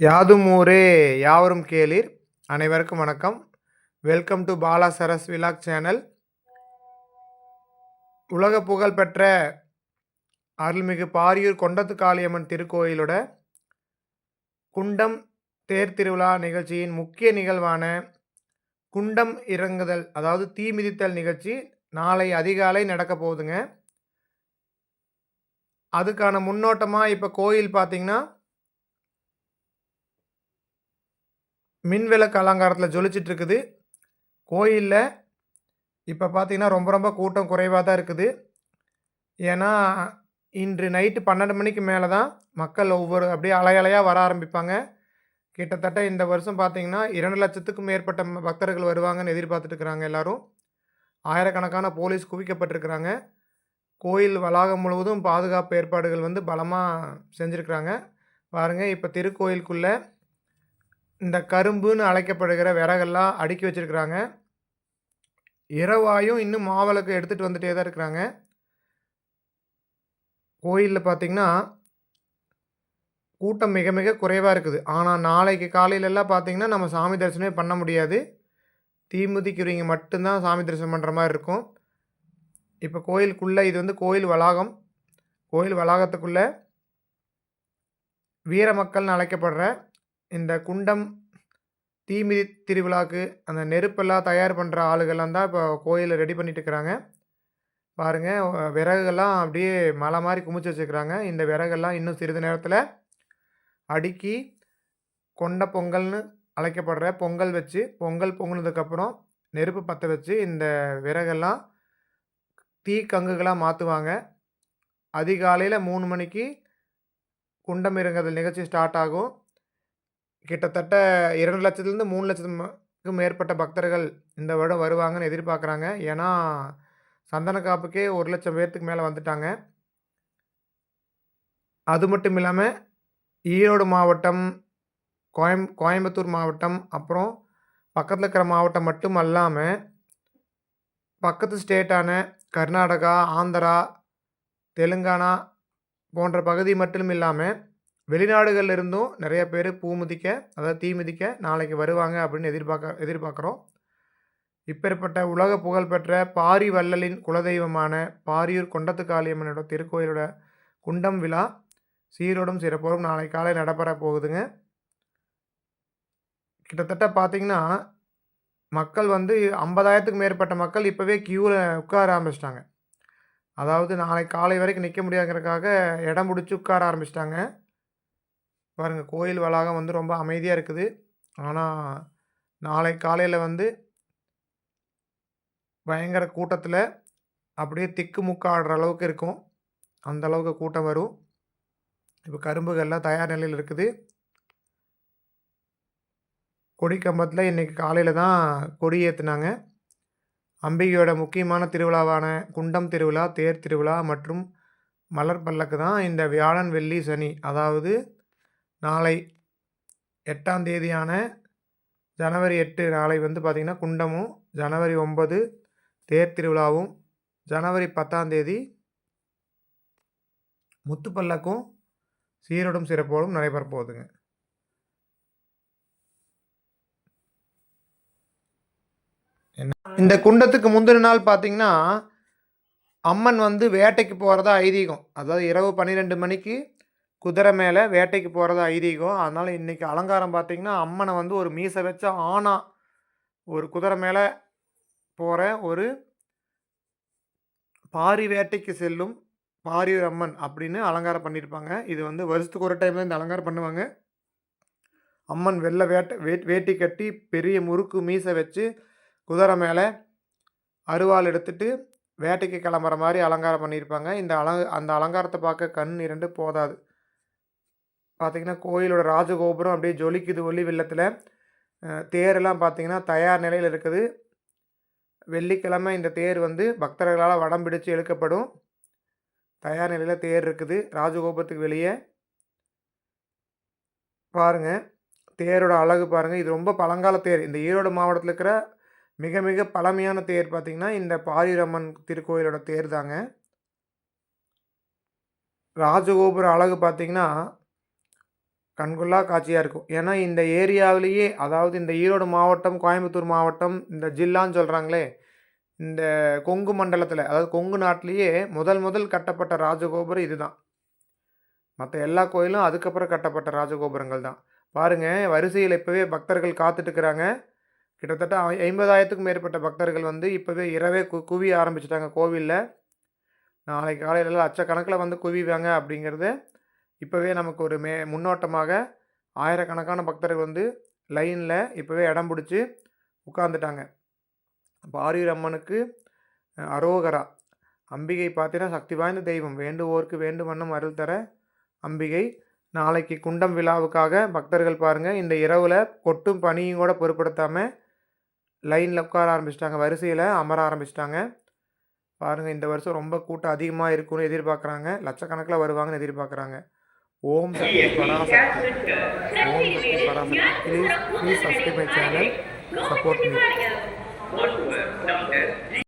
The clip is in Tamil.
யாதும் ஊரே யாவரும் கேளீர். அனைவருக்கும் வணக்கம். Welcome to Bala Saras vlog channel உலக புகழ்பெற்ற அருள்மிகு பாரியூர் கொண்டத்து காளியம்மன் திருக்கோயிலோட குண்டம் தேர் திருவிழா நிகழ்ச்சியின் முக்கிய நிகழ்வான குண்டம் இறங்குதல் அதாவது தீ மிதித்தல் நிகழ்ச்சி நாளை அதிகாலை நடக்க போகுதுங்க. அதுக்கான முன்னோட்டமாக இப்போ கோயில் பார்த்தீங்கன்னா மின்விளக்கு அலங்காரத்தில் ஜொலிச்சிட்டு இருக்குது கோயிலில் இப்போ பார்த்தீங்கன்னா ரொம்ப ரொம்ப கூட்டம் குறைவாக தான் இருக்குது. ஏன்னா இன்று நைட்டு பன்னெண்டு மணிக்கு மேலே தான் மக்கள் ஒவ்வொரு அப்படியே அலையலையாக வர ஆரம்பிப்பாங்க. கிட்டத்தட்ட இந்த வருஷம் பார்த்தீங்கன்னா இரண்டு லட்சத்துக்கும் மேற்பட்ட பக்தர்கள் வருவாங்கன்னு எதிர்பார்த்துட்டு எல்லோரும். ஆயிரக்கணக்கான போலீஸ் குவிக்கப்பட்டிருக்கிறாங்க. கோயில் வளாகம் முழுவதும் பாதுகாப்பு ஏற்பாடுகள் வந்து பலமாக செஞ்சுருக்கிறாங்க. பாருங்கள் இப்போ திருக்கோயிலுக்குள்ளே இந்த கரும்புன்னு அழைக்கப்படுகிற விறகெல்லாம் அடுக்கி வச்சுருக்குறாங்க. இரவாயும் இன்னும் மாவிளக்கு எடுத்துகிட்டு வந்துட்டே தான் இருக்கிறாங்க. கோயிலில் பார்த்தீங்கன்னா கூட்டம் மிக மிக குறைவாக இருக்குது. ஆனால் நாளைக்கு காலையிலெல்லாம் பார்த்தீங்கன்னா நம்ம சாமி தரிசனமே பண்ண முடியாது. தீமுதிக்கிறவங்க மட்டும்தான் சாமி தரிசனம் பண்ணுற மாதிரி இருக்கும். இப்போ கோயிலுக்குள்ளே இது வந்து கோயில் வளாகம். கோயில் வளாகத்துக்குள்ளே வீர மக்கள்னு அழைக்கப்படுற இந்த குண்டம் தீமிதி திருவிழாக்கு அந்த நெருப்பெல்லாம் தயார் பண்ணுற ஆளுகள்லாம் தான் இப்போ கோயிலில் ரெடி பண்ணிட்டு இருக்கிறாங்க பாருங்கள் விறகுகள்லாம் அப்படியே மலை மாதிரி குமிச்சு வச்சுருக்கிறாங்க. இந்த விறகெல்லாம் இன்னும் சிறிது நேரத்தில் அடுக்கி கொண்ட பொங்கல்னு அழைக்கப்படுற பொங்கல் வச்சு பொங்கல் பொங்கினதுக்கப்புறம் நெருப்பு பற்ற வச்சு இந்த விறகெல்லாம் தீ கங்குகளாக மாற்றுவாங்க அதிகாலையில் மூணு மணிக்கு குண்டம் இறங்குதல் நிகழ்ச்சி ஸ்டார்ட் ஆகும். கிட்டத்தட்ட இரண்டு லட்சத்துலேருந்து மூணு லட்சத்துக்கு மேற்பட்ட பக்தர்கள் இந்த வருடம் வருவாங்கன்னு எதிர்பார்க்குறாங்க. ஏன்னா சந்தன காப்புக்கே ஒரு லட்சம் பேர்த்துக்கு மேலே வந்துட்டாங்க. அது மட்டும் இல்லாமல் ஈரோடு மாவட்டம் கோயம் கோயம்புத்தூர் மாவட்டம் அப்புறம் பக்கத்தில் இருக்கிற மாவட்டம் மட்டும் அல்லாமல் பக்கத்து ஸ்டேட்டான கர்நாடகா ஆந்திரா தெலுங்கானா போன்ற பகுதி மட்டும் இல்லாமல் வெளிநாடுகளில் இருந்தும் நிறைய பேர் பூ மிதிக்க அதாவது தீ மிதிக்க நாளைக்கு வருவாங்க அப்படின்னு எதிர்பார்க்க எதிர்பார்க்குறோம். இப்பேற்பட்ட உலக புகழ்பெற்ற பாரி வள்ளலின் குலதெய்வமான பாரியூர் கொண்டத்துக்காளியம்மனோட திருக்கோயிலோட குண்டம் விழா சீரோடும் சிறப்போடும் நாளை காலை நடைபெற போகுதுங்க. கிட்டத்தட்ட பார்த்திங்கன்னா மக்கள் வந்து ஐம்பதாயிரத்துக்கு மேற்பட்ட மக்கள் இப்போவே க்யூவில் உட்கார ஆரம்பிச்சிட்டாங்க. அதாவது நாளை காலை வரைக்கும் நிற்க முடியாதுங்கிறதுக்காக இடம் பிடிச்சி உட்கார ஆரம்பிச்சிட்டாங்க. பாருங்கள் கோயில் வளாகம் வந்து ரொம்ப அமைதியாக இருக்குது. ஆனால் நாளை காலையில் வந்து பயங்கர கூட்டத்தில் அப்படியே திக்கு முக்காடுற அளவுக்கு இருக்கும். அந்த அளவுக்கு கூட்டம் வரும். இப்போ கரும்புகள்லாம் தயார் நிலையில் இருக்குது. கொடிக்கம்பத்தில் இன்றைக்கி காலையில் தான் கொடி ஏற்றுனாங்க அம்பிகையோட முக்கியமான திருவிழாவான குண்டம் திருவிழா தேர் திருவிழா மற்றும் மலர் பல்லக்கு தான் இந்த வியாழன் வெள்ளி சனி. அதாவது நாளை எட்டாம் தேதியான ஜனவரி எட்டு நாளை வந்து பார்த்திங்கன்னா குண்டமும் ஜனவரி ஒன்பது தேர் திருவிழாவும் ஜனவரி பத்தாம் தேதி முத்துப்பல்லக்கும் சீரோடும் சிறப்போடும் நடைபெற போகுதுங்க. இந்த குண்டத்துக்கு முந்தின நாள் பார்த்தீங்கன்னா அம்மன் வந்து வேட்டைக்கு போகிறதா ஐதீகம். அதாவது இரவு பன்னிரெண்டு மணிக்கு குதிரை மேலே வேட்டைக்கு போகிறது ஐதீகம். அதனால் இன்றைக்கி அலங்காரம் பார்த்திங்கன்னா அம்மனை வந்து ஒரு மீசை வச்ச ஆணா. ஒரு குதிரை மேலே போகிற ஒரு பாரி வேட்டைக்கு செல்லும் பாரியூர் அம்மன் அப்படின்னு அலங்காரம் பண்ணியிருப்பாங்க இது வந்து வருஷத்துக்கு ஒரு டைம் இந்த அலங்காரம் பண்ணுவாங்க. அம்மன் வெள்ளை வேட்டை வே வேட்டி கட்டி பெரிய முறுக்கு மீசை வச்சு குதிரை மேலே அருவாள் எடுத்துட்டு வேட்டைக்கு கிளம்புற மாதிரி அலங்காரம் பண்ணியிருப்பாங்க இந்த அலங் அந்த அலங்காரத்தை பார்க்க கண் இரண்டு போதாது. பார்த்திங்கன்னா கோயிலோட ராஜகோபுரம் அப்படியே ஜொலிக்குது ஒளி வெள்ளத்தில். தேரெல்லாம் பார்த்திங்கன்னா தயார் நிலையில் இருக்குது. வெள்ளிக்கிழமை இந்த தேர் வந்து பக்தர்களால் வடம் பிடிச்சு இழுக்கப்படும். தயார் நிலையில் தேர் இருக்குது. ராஜகோபுரத்துக்கு வெளியே. பாருங்கள் தேரோட அழகு பாருங்கள் இது ரொம்ப பழங்கால தேர். இந்த ஈரோடு மாவட்டத்தில் இருக்கிற மிக மிக பழமையான தேர் பார்த்திங்கன்னா இந்த பாரிரம்மன் திருக்கோயிலோட தேர் தாங்க ராஜகோபுர அழகு பார்த்திங்கன்னா கண்கொள்ளா காட்சியாக இருக்கும். ஏன்னா, இந்த ஏரியாவிலேயே அதாவது இந்த ஈரோடு மாவட்டம், கோயம்புத்தூர் மாவட்டம், இந்த ஜில்லான்னு சொல்கிறாங்களே இந்த கொங்கு மண்டலத்தில் அதாவது கொங்கு நாட்டிலேயே முதல் முதல் கட்டப்பட்ட ராஜகோபுரம் இதுதான். மற்ற எல்லா கோயிலும் அதுக்கப்புறம் கட்டப்பட்ட ராஜகோபுரங்கள் தான். பாருங்க வரிசையில் இப்போவே பக்தர்கள் காத்துட்ருக்குறாங்க கிட்டத்தட்ட ஐம்பதாயிரத்துக்கும் மேற்பட்ட பக்தர்கள் வந்து இப்போவே இரவே கு குவிய ஆரம்பிச்சிட்டாங்க கோவில்ல. நாளைக்கு காலையில் லட்சக்கணக்கில் வந்து குவிவாங்க அப்படிங்கிறது இப்போவே நமக்கு ஒரு மே முன்னோட்டமாக ஆயிரக்கணக்கான பக்தர்கள் வந்து லைனில் இப்போவே இடம் பிடிச்சி உட்காந்துட்டாங்க இப்போ ஆரியூர் அம்மனுக்கு அரோகரா. அம்பிகை பார்த்தீங்கன்னா சக்தி வாய்ந்த தெய்வம். வேண்டுவோருக்கு வேண்டும் அருள் தர அம்பிகை. நாளைக்கு குண்டம் விழாவுக்காக பக்தர்கள் பாருங்கள் இந்த இரவில் கொட்டும் பனியும் கூட பொருட்படுத்தாம லைனில் உட்கார ஆரம்பிச்சிட்டாங்க வரிசையில் அமர ஆரம்பிச்சுட்டாங்க. பாருங்கள் இந்த வருஷம் ரொம்ப கூட்டம் அதிகமாக இருக்கும்னு எதிர்பார்க்குறாங்க. லட்சக்கணக்கில் வருவாங்கன்னு எதிர்பார்க்குறாங்க. Om Shakti Parasakthi. Om Shakti Parasakthi. Please please subscribe my channel. Support me.